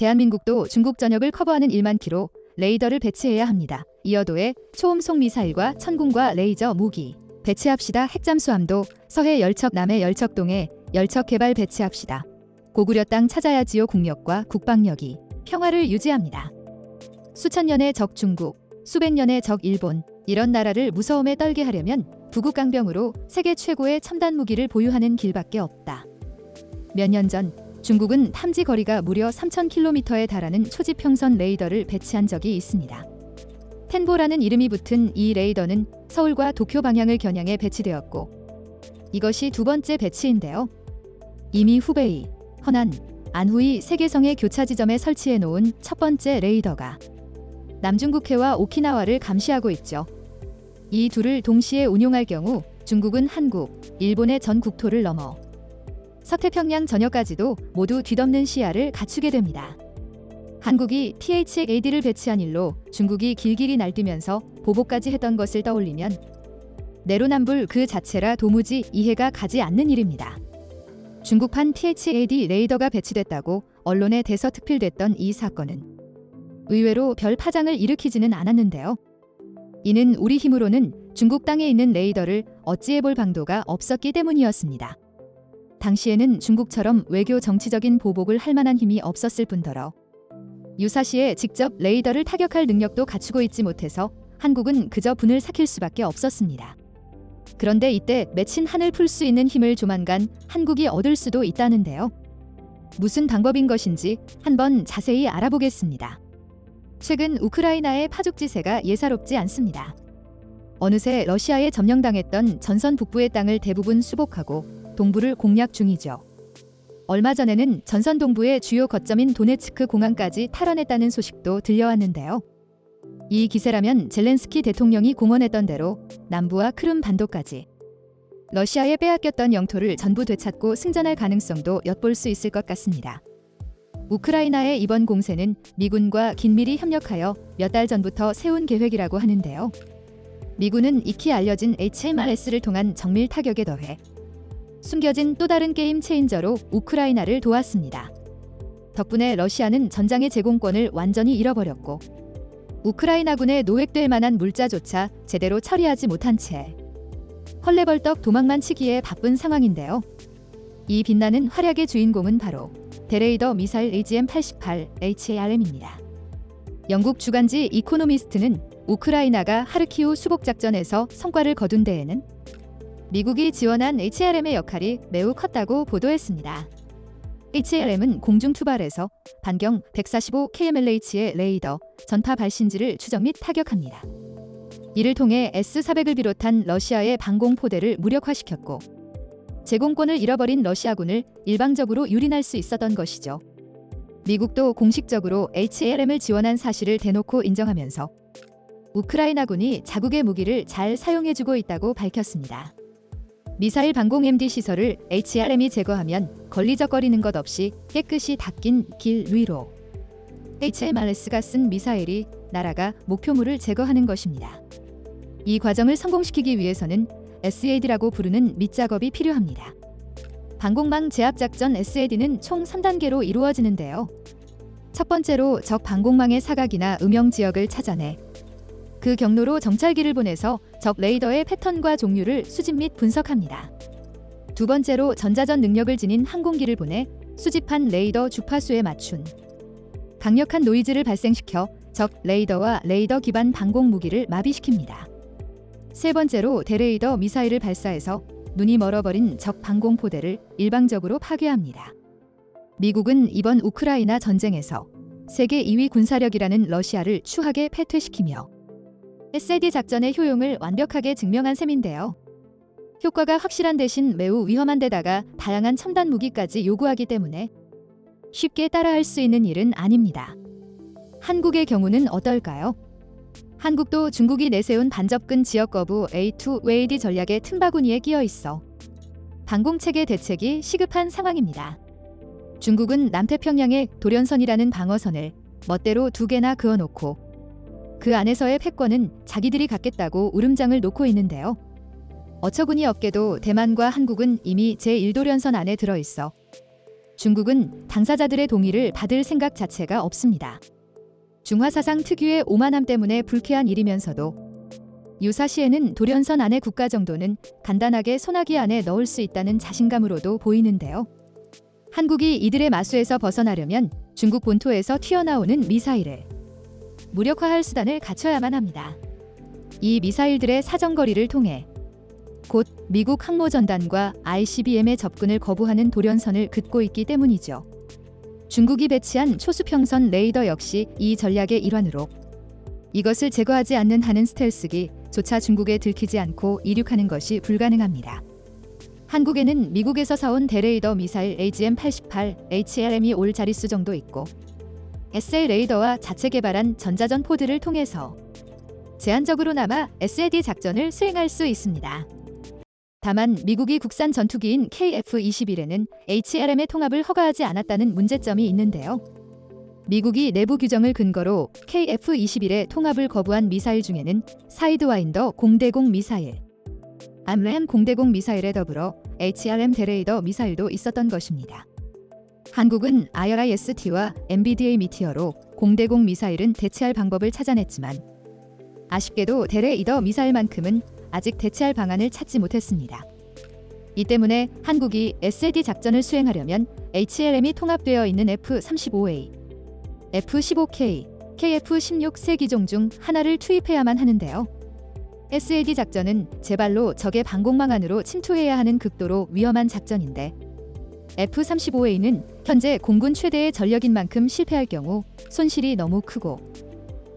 대한민국도 중국 전역을 커버하는 1만 킬로 레이더를 배치해야 합니다. 이어도에 초음속 미사일과 천궁과 레이저 무기 배치합시다. 핵잠수함도 서해 열척 남해 열척동에 열척 개발 배치합시다. 고구려 땅 찾아야 지요 국력과 국방력이 평화를 유지합니다. 수천 년의 적 중국, 수백 년의 적 일본 이런 나라를 무서움에 떨게 하려면 부국 강병으로 세계 최고의 첨단 무기를 보유하는 길밖에 없다. 몇 년 전 중국은 탐지 거리가 무려 3,000km에 달하는 초지평선 레이더를 배치한 적이 있습니다. 텐보라는 이름이 붙은 이 레이더는 서울과 도쿄 방향을 겨냥해 배치되었고 이것이 두 번째 배치인데요. 이미 후베이, 허난, 안후이 세계성의 교차 지점에 설치해 놓은 첫 번째 레이더가 남중국해와 오키나와를 감시하고 있죠. 이 둘을 동시에 운용할 경우 중국은 한국, 일본의 전 국토를 넘어 서태평양 전역까지도 모두 뒤덮는 시야를 갖추게 됩니다. 한국이 THAD를 배치한 일로 중국이 길길이 날뛰면서 보복까지 했던 것을 떠올리면 내로남불 그 자체라 도무지 이해가 가지 않는 일입니다. 중국판 THAD 레이더가 배치됐다고 언론에 대서특필됐던 이 사건은 의외로 별 파장을 일으키지는 않았는데요. 이는 우리 힘으로는 중국 땅에 있는 레이더를 어찌해 볼 방도가 없었기 때문이었습니다. 당시에는 중국처럼 외교 정치적인 보복을 할 만한 힘이 없었을 뿐더러 유사시에 직접 레이더를 타격할 능력도 갖추고 있지 못해서 한국은 그저 분을 삭힐 수밖에 없었습니다. 그런데 이때 맺힌 한을 풀 수 있는 힘을 조만간 한국이 얻을 수도 있다는데요. 무슨 방법인 것인지 한번 자세히 알아보겠습니다. 최근 우크라이나의 파죽지세가 예사롭지 않습니다. 어느새 러시아에 점령당했던 전선 북부의 땅을 대부분 수복하고 동부를 공략 중이죠. 얼마 전에는 전선 동부의 주요 거점인 도네츠크 공항까지 탈환했다는 소식도 들려왔는데요. 이 기세라면 젤렌스키 대통령이 공언했던 대로 남부와 크름 반도까지 러시아에 빼앗겼던 영토를 전부 되찾고 승전할 가능성도 엿볼 수 있을 것 같습니다. 우크라이나의 이번 공세는 미군과 긴밀히 협력하여 몇 달 전부터 세운 계획이라고 하는데요. 미군은 익히 알려진 HMRS를 통한 정밀 타격에 더해 숨겨진 또 다른 게임 체인저로 우크라이나를 도왔습니다. 덕분에 러시아는 전장의 제공권을 완전히 잃어버렸고 우크라이나군에 노획될 만한 물자조차 제대로 처리하지 못한 채 헐레벌떡 도망만 치기에 바쁜 상황인데요. 이 빛나는 활약의 주인공은 바로 데레이더 미사일 AGM-88 HARM입니다. 영국 주간지 이코노미스트는 우크라이나가 하르키우 수복 작전에서 성과를 거둔 데에는 미국이 지원한 HRM의 역할이 매우 컸다고 보도했습니다. HRM은 공중 투발에서 반경 145kmh의 레이더, 전파 발신지를 추적 및 타격합니다. 이를 통해 S-400을 비롯한 러시아의 방공 포대를 무력화시켰고 제공권을 잃어버린 러시아군을 일방적으로 유린할 수 있었던 것이죠. 미국도 공식적으로 HLM을 지원한 사실을 대놓고 인정하면서 우크라이나군이 자국의 무기를 잘 사용해주고 있다고 밝혔습니다. 미사일 방공 MD 시설을 HRM이 제거하면 걸리적거리는 것 없이 깨끗이 닦인 길 위로 HMRS가 쓴 미사일이 날아가 목표물을 제거하는 것입니다. 이 과정을 성공시키기 위해서는 SAD라고 부르는 밑작업이 필요합니다. 방공망 제압작전 SAD는 총 3단계로 이루어지는데요. 첫 번째로 적 방공망의 사각이나 음영 지역을 찾아내 그 경로로 정찰기를 보내서 적 레이더의 패턴과 종류를 수집 및 분석합니다. 두 번째로 전자전 능력을 지닌 항공기를 보내 수집한 레이더 주파수에 맞춘 강력한 노이즈를 발생시켜 적 레이더와 레이더 기반 방공 무기를 마비시킵니다. 세 번째로 대레이더 미사일을 발사해서 눈이 멀어버린 적 방공 포대를 일방적으로 파괴합니다. 미국은 이번 우크라이나 전쟁에서 세계 2위 군사력이라는 러시아를 추하게 패퇴시키며 SAD 작전의 효용을 완벽하게 증명한 셈인데요. 효과가 확실한 대신 매우 위험한 데다가 다양한 첨단 무기까지 요구하기 때문에 쉽게 따라할 수 있는 일은 아닙니다. 한국의 경우는 어떨까요? 한국도 중국이 내세운 반접근 지역 거부 A2 웨이디 전략의 틈바구니에 끼어 있어 방공체계 대책이 시급한 상황입니다. 중국은 남태평양에 돌연선이라는 방어선을 멋대로 두 개나 그어놓고 그 안에서의 패권은 자기들이 갖겠다고 울음장을 놓고 있는데요. 어처구니 없게도 대만과 한국은 이미 제1도련선 안에 들어 있어 중국은 당사자들의 동의를 받을 생각 자체가 없습니다. 중화 사상 특유의 오만함 때문에 불쾌한 일이면서도 유사시에는 돌연선 안의 국가 정도는 간단하게 소나기 안에 넣을 수 있다는 자신감으로도 보이는데요. 한국이 이들의 마수에서 벗어나려면 중국 본토에서 튀어나오는 미사일을 무력화할 수단을 갖춰야만 합니다. 이 미사일들의 사정거리를 통해 곧 미국 항모전단과 ICBM의 접근을 거부하는 돌연선을 긋고 있기 때문이죠. 중국이 배치한 초수평선 레이더 역시 이 전략의 일환으로 이것을 제거하지 않는 한은 스텔스기 조차 중국에 들키지 않고 이륙하는 것이 불가능합니다. 한국에는 미국에서 사온 대레이더 미사일 AGM-88, HLM이 올 자릿수 정도 있고 SA 레이더와 자체 개발한 전자전 포드를 통해서 제한적으로나마 SAD 작전을 수행할 수 있습니다. 다만 미국이 국산 전투기인 KF-21에는 HLM의 통합을 허가하지 않았다는 문제점이 있는데요. 미국이 내부 규정을 근거로 KF-21의 통합을 거부한 미사일 중에는 사이드와인더 공대공 미사일, 암램 공대공 미사일에 더불어 HRM 대레이더 미사일도 있었던 것입니다. 한국은 IRIS-T와 MBDA 미티어로 공대공 미사일은 대체할 방법을 찾아냈지만 아쉽게도 대레이더 미사일만큼은 아직 대체할 방안을 찾지 못했습니다. 이 때문에 한국이 SAD 작전을 수행하려면 HLM이 통합되어 있는 F-35A, F-15K, KF-16 세 기종 중 하나를 투입해야만 하는데요. SAD 작전은 제발로 적의 방공망 안으로 침투해야 하는 극도로 위험한 작전인데 F-35A는 현재 공군 최대의 전력인 만큼 실패할 경우 손실이 너무 크고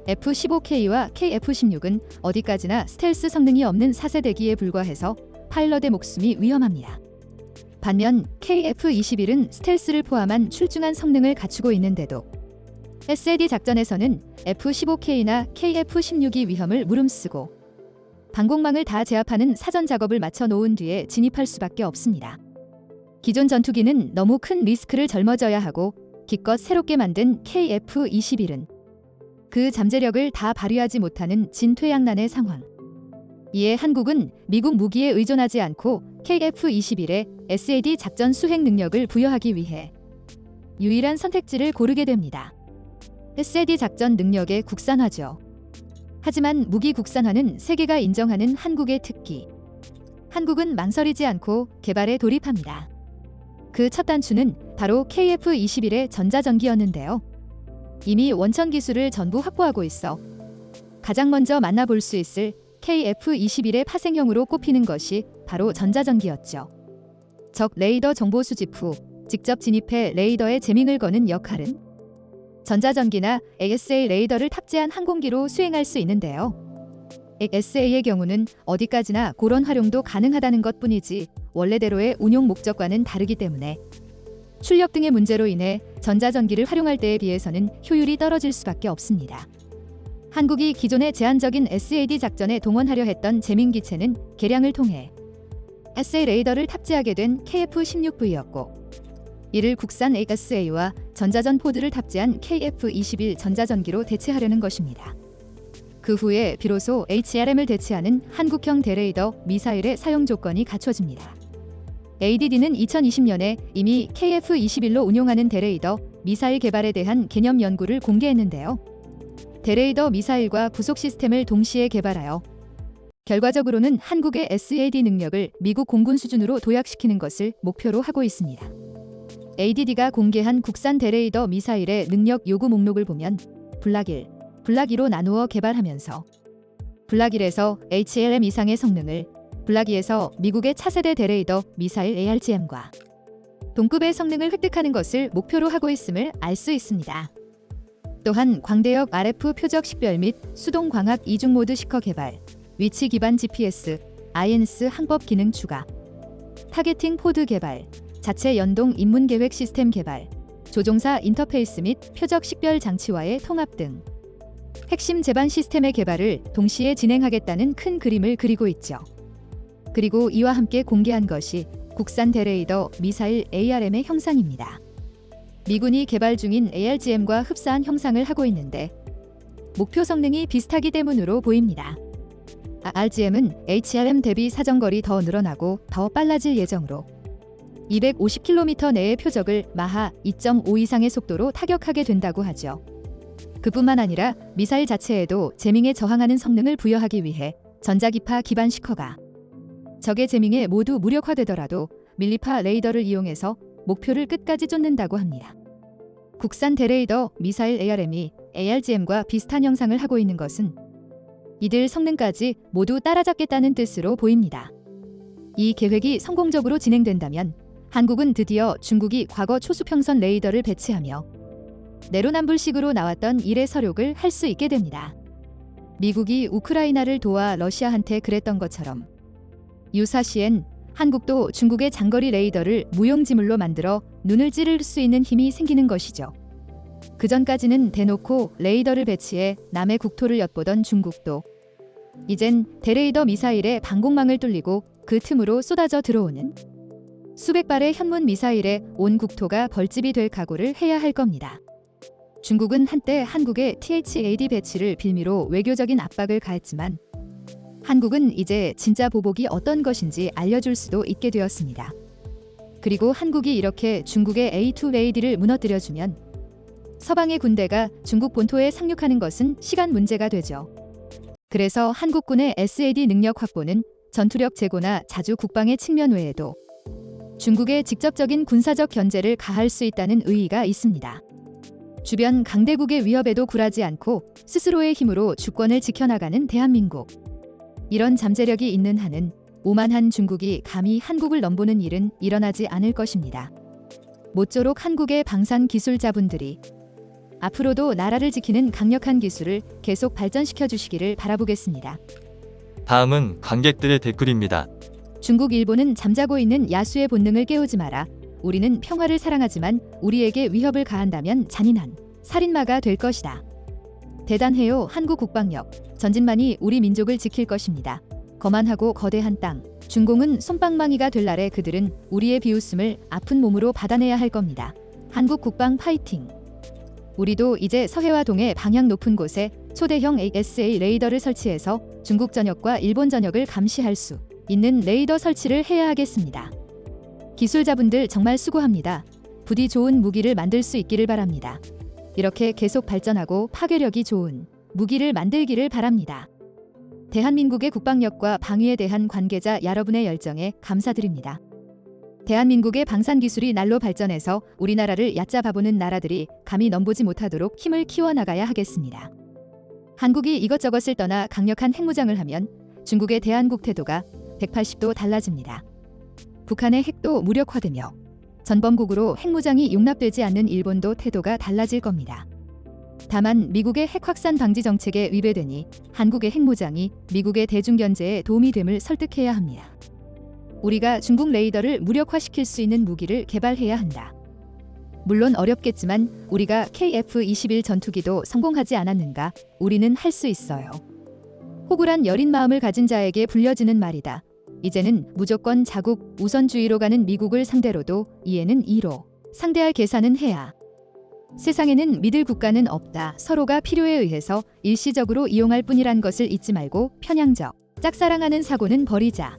F-15K와 KF-16은 어디까지나 스텔스 성능이 없는 4세대기에 불과해서 파일럿의 목숨이 위험합니다. 반면 KF-21은 스텔스를 포함한 출중한 성능을 갖추고 있는데도 SAD 작전에서는 F-15K나 KF-16이 위험을 무름쓰고 방공망을 다 제압하는 사전 작업을 마쳐 놓은 뒤에 진입할 수밖에 없습니다. 기존 전투기는 너무 큰 리스크를 짊어져야 하고 기껏 새롭게 만든 KF-21은 그 잠재력을 다 발휘하지 못하는 진퇴양난의 상황. 이에 한국은 미국 무기에 의존하지 않고 KF-21에 SAD 작전 수행 능력을 부여하기 위해 유일한 선택지를 고르게 됩니다. SAD 작전 능력의 국산화죠. 하지만 무기 국산화는 세계가 인정하는 한국의 특기. 한국은 망설이지 않고 개발에 돌입합니다. 그첫 단추는 바로 KF-21의 전자전기였는데요. 이미 원천 기술을 전부 확보하고 있어 가장 먼저 만나볼 수 있을 KF-21의 파생형으로 꼽히는 것이 바로 전자전기였죠. 적 레이더 정보 수집 후 직접 진입해 레이더에 재밍을 거는 역할은 전자전기나 ASA 레이더를 탑재한 항공기로 수행할 수 있는데요. ASA의 경우는 어디까지나 그런 활용도 가능하다는 것뿐이지 원래대로의 운용 목적과는 다르기 때문에 출력 등의 문제로 인해 전자전기를 활용할 때에 비해서는 효율이 떨어질 수밖에 없습니다. 한국이 기존의 제한적인 SAD 작전에 동원하려 했던 재민 기체는 개량을 통해 SA 레이더를 탑재하게 된 KF-16V였고 이를 국산 ASA와 전자전 포드를 탑재한 KF-21 전자전기로 대체하려는 것입니다. 그 후에 비로소 HRM을 대체하는 한국형 대레이더 미사일의 사용 조건이 갖춰집니다. ADD는 2020년에 이미 KF-21로 운용하는 대레이더 미사일 개발에 대한 개념 연구를 공개했는데요. 대레이더 미사일과 구속 시스템을 동시에 개발하여 결과적으로는 한국의 SAD 능력을 미국 공군 수준으로 도약시키는 것을 목표로 하고 있습니다. ADD가 공개한 국산 대레이더 미사일의 능력 요구 목록을 보면 블락 1, 블락 2로 나누어 개발하면서 블락 1에서 HLM 이상의 성능을 블락 2에서 미국의 차세대 대레이더 미사일 ARGM과 동급의 성능을 획득하는 것을 목표로 하고 있음을 알 수 있습니다. 또한 광대역 RF 표적 식별 및 수동 광학 이중 모드 시커 개발, 위치 기반 GPS, INS 항법 기능 추가, 타겟팅 포드 개발, 자체 연동 인문 계획 시스템 개발, 조종사 인터페이스 및 표적 식별 장치와의 통합 등 핵심 제반 시스템의 개발을 동시에 진행하겠다는 큰 그림을 그리고 있죠. 그리고 이와 함께 공개한 것이 국산 대레이더 미사일 ARM의 형상입니다. 미군이 개발 중인 ARGM과 흡사한 형상을 하고 있는데 목표 성능이 비슷하기 때문으로 보입니다. RGM은 HRM 대비 사정거리 더 늘어나고 더 빨라질 예정으로 250km 내의 표적을 마하 2.5 이상의 속도로 타격하게 된다고 하죠. 그뿐만 아니라 미사일 자체에도 재밍에 저항하는 성능을 부여하기 위해 전자기파 기반 시커가 적의 재밍에 모두 무력화되더라도 밀리파 레이더를 이용해서 목표를 끝까지 쫓는다고 합니다. 국산 대레이더 미사일 ARM이 ARGM과 비슷한 형상을 하고 있는 것은 이들 성능까지 모두 따라잡겠다는 뜻으로 보입니다. 이 계획이 성공적으로 진행된다면 한국은 드디어 중국이 과거 초수평선 레이더를 배치하며 내로남불식으로 나왔던 일의 서력을 할 수 있게 됩니다. 미국이 우크라이나를 도와 러시아한테 그랬던 것처럼 유사시엔 한국도 중국의 장거리 레이더를 무용지물로 만들어 눈을 찌를 수 있는 힘이 생기는 것이죠. 그 전까지는 대놓고 레이더를 배치해 남의 국토를 엿보던 중국도 이젠 대레이더 미사일의 방공망을 뚫리고 그 틈으로 쏟아져 들어오는 수백 발의 현문 미사일에 온 국토가 벌집이 될 각오를 해야 할 겁니다. 중국은 한때 한국의 THAD 배치를 빌미로 외교적인 압박을 가했지만 한국은 이제 진짜 보복이 어떤 것인지 알려줄 수도 있게 되었습니다. 그리고 한국이 이렇게 중국의 A2AD를 무너뜨려주면 서방의 군대가 중국 본토에 상륙하는 것은 시간 문제가 되죠. 그래서 한국군의 SAD 능력 확보는 전투력 제고나 자주 국방의 측면 외에도 중국의 직접적인 군사적 견제를 가할 수 있다는 의의가 있습니다. 주변 강대국의 위협에도 굴하지 않고 스스로의 힘으로 주권을 지켜나가는 대한민국. 이런 잠재력이 있는 한은 오만한 중국이 감히 한국을 넘보는 일은 일어나지 않을 것입니다. 모쪼록 한국의 방산 기술자분들이 앞으로도 나라를 지키는 강력한 기술을 계속 발전시켜 주시기를 바라보겠습니다. 다음은 관객들의 댓글입니다. 중국 일본은 잠자고 있는 야수의 본능을 깨우지 마라. 우리는 평화를 사랑하지만 우리에게 위협을 가한다면 잔인한 살인마가 될 것이다. 대단해요 한국 국방력. 전진만이 우리 민족을 지킬 것입니다. 거만하고 거대한 땅. 중공은 솜방망이가 될 날에 그들은 우리의 비웃음을 아픈 몸으로 받아내야 할 겁니다. 한국 국방 파이팅. 우리도 이제 서해와 동해 방향 높은 곳에 초대형 ASA 레이더를 설치해서 중국 전역과 일본 전역을 감시할 수 있는 레이더 설치를 해야 하겠습니다. 기술자분들 정말 수고합니다. 부디 좋은 무기를 만들 수 있기를 바랍니다. 이렇게 계속 발전하고 파괴력이 좋은 무기를 만들기를 바랍니다. 대한민국의 국방력과 방위에 대한 관계자 여러분의 열정에 감사드립니다. 대한민국의 방산 기술이 날로 발전해서 우리나라를 얕잡아보는 나라들이 감히 넘보지 못하도록 힘을 키워나가야 하겠습니다. 한국이 이것저것을 떠나 강력한 핵무장을 하면 중국의 대한국 태도가 180도 달라집니다. 북한의 핵도 무력화되며 전범국으로 핵무장이 용납되지 않는 일본도 태도가 달라질 겁니다. 다만 미국의 핵 확산 방지 정책에 위배되니 한국의 핵무장이 미국의 대중견제에 도움이 됨을 설득해야 합니다. 우리가 중국 레이더를 무력화시킬 수 있는 무기를 개발해야 한다. 물론 어렵겠지만 우리가 KF-21 전투기도 성공하지 않았는가? 우리는 할 수 있어요. 호굴한 여린 마음을 가진 자에게 불려지는 말이다. 이제는 무조건 자국 우선주의로 가는 미국을 상대로도 이에는 이로 상대할 계산은 해야. 세상에는 믿을 국가는 없다. 서로가 필요에 의해서 일시적으로 이용할 뿐이란 것을 잊지 말고 편향적 짝사랑하는 사고는 버리자.